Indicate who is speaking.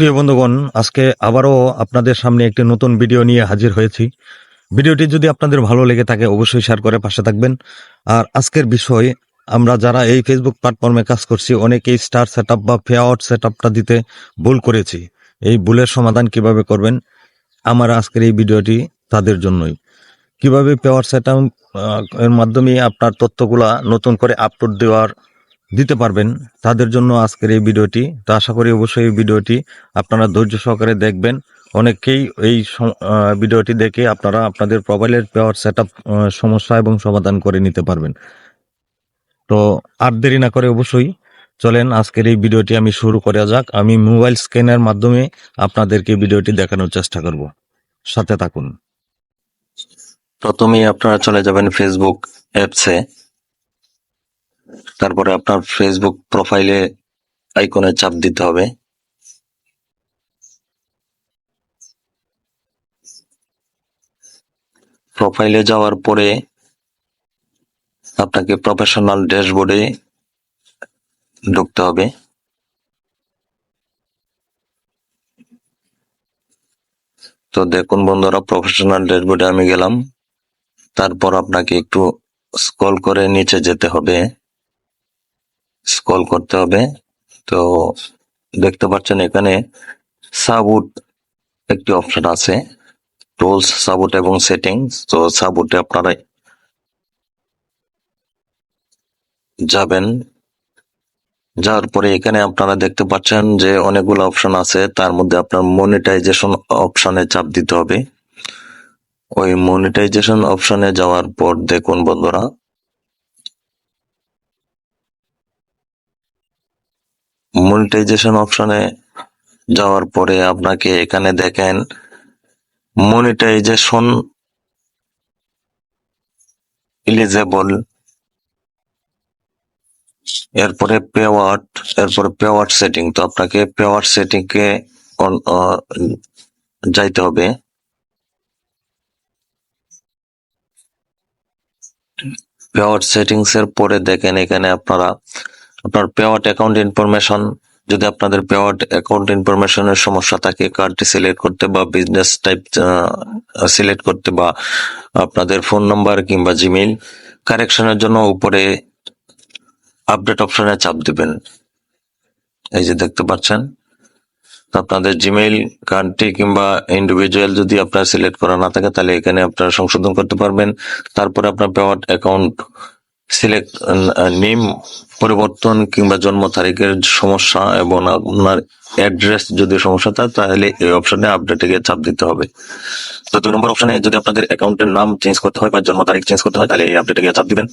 Speaker 1: প্রিয় বন্ধুগণ, আজকে আবারও আপনাদের সামনে একটি নতুন ভিডিও নিয়ে হাজির হয়েছি। ভিডিওটি যদি আপনাদের ভালো লেগে থাকে, অবশ্যই শেয়ার করে পাশে থাকবেন। আর আজকের বিষয়, আমরা যারা এই ফেসবুক প্ল্যাটফর্মে কাজ করছি, অনেকেই স্টার সেট বা ফেয়ার সেট আপটা দিতে ভুল করেছি। এই ভুলের সমাধান কীভাবে করবেন? আমার আজকের এই ভিডিওটি তাদের জন্যই। কীভাবে পেওয়ার সেট এর মাধ্যমে আপনার তথ্যগুলা নতুন করে আপলোড দেওয়ার দিতে পারবেন তাদের জন্য আজকের এই ভিডিওটি। তো আশা করি অবশ্যই এই ভিডিওটি আপনারা ধৈর্য সহকারে দেখবেন। অনেকেই এই ভিডিওটি দেখে আপনারা আপনাদের মোবাইলের পাওয়ার সেট সমস্যা এবং সমাধান করে নিতে পারবেন। তো আর দেরি না করে অবশ্যই চলেন আজকের এই ভিডিওটি আমি শুরু করা যাক। আমি মোবাইল স্ক্যানের মাধ্যমে আপনাদেরকে ভিডিওটি দেখানোর চেষ্টা করব। সাথে থাকুন।
Speaker 2: প্রথমেই আপনারা চলে যাবেন ফেসবুক অ্যাপসে। তারপরে আপনার ফেসবুক প্রোফাইলে আইকনে চাপ দিতে হবে। প্রোফাইলে যাওয়ার পরে আপনাকে প্রফেশনাল ড্যাশবোর্ডে ঢুকতে হবে। তো দেখুন বন্ধুরা প্রফেশনাল ড্যাশবোর্ডে আমি গেলাম। তারপর আপনাকে একটু স্ক্রল করে নিচে যেতে হবে। স্ক্রল করতে হবে। তো দেখতে পাচ্ছেন এখানে সাবুট একটি অপশন আছে টুলস সাবুট এবং সেটিংস তো সাবুটে আপনারা যাবেন। যাওয়ার পরে এখানে আপনারা দেখতে পাচ্ছেন যে অনেকগুলো অপশন আছে, তার মধ্যে আপনার মনিটাইজেশন অপশনে চাপ দিতে হবে। ওই মনিটাইজেশন অপশনে যাওয়ার পর দেখুন বন্ধুরা মনিটাইজেশন অপশনে যাওয়ার পরে আপনাকে এখানে দেখেন মনিটাইজেশন এলিজেবল এরপরে পেওয়ার্ট এরপরে পেওয়ার্ট সেটিং তো আপনাকে পেওয়ার্ট সেটিং কে যাইতে হবে। পেওয়ার্ট সেটিংস এর পরে দেখেন এখানে আপনারা আপনার পেওয়ার্ট অ্যাকাউন্ট ইনফরমেশন যদি আপনাদের পেওয়ার্ট অ্যাকাউন্ট ইনফরমেশনের সমস্যা থাকে কার্ডটি সিলেক্ট করতে বা বিজনেস টাইপ সিলেক্ট করতে বা আপনাদের ফোন নাম্বার কিংবা জিমেইল কারেকশনের জন্য উপরে আপডেট অপশনে চাপ দিবেন। এই যে দেখতে পাচ্ছেন, আপনাদের জিমেইল কার্ডটি কিংবা ইন্ডিভিজুয়াল যদি আপনার সিলেক্ট করা না থাকে, তাহলে এখানে আপনারা সংশোধন করতে পারবেন। তারপরে আপনার পেওয়ার্ট অ্যাকাউন্ট সিলেক্ট নেম পরিবর্তন কিংবা জন্ম তারিখের সমস্যা এবং আপনার অ্যাড্রেস যদি সমস্যা থাকে, তাহলে এই অপশনে আপডেটে গিয়ে চাপ দিতে হবে। তো দুই নম্বর অপশনে যদি আপনাদের অ্যাকাউন্টের নাম চেঞ্জ করতে হয় বা জন্ম তারিখ চেঞ্জ করতে হয়, তাহলে এই আপডেটে গিয়ে চাপ দিবেন।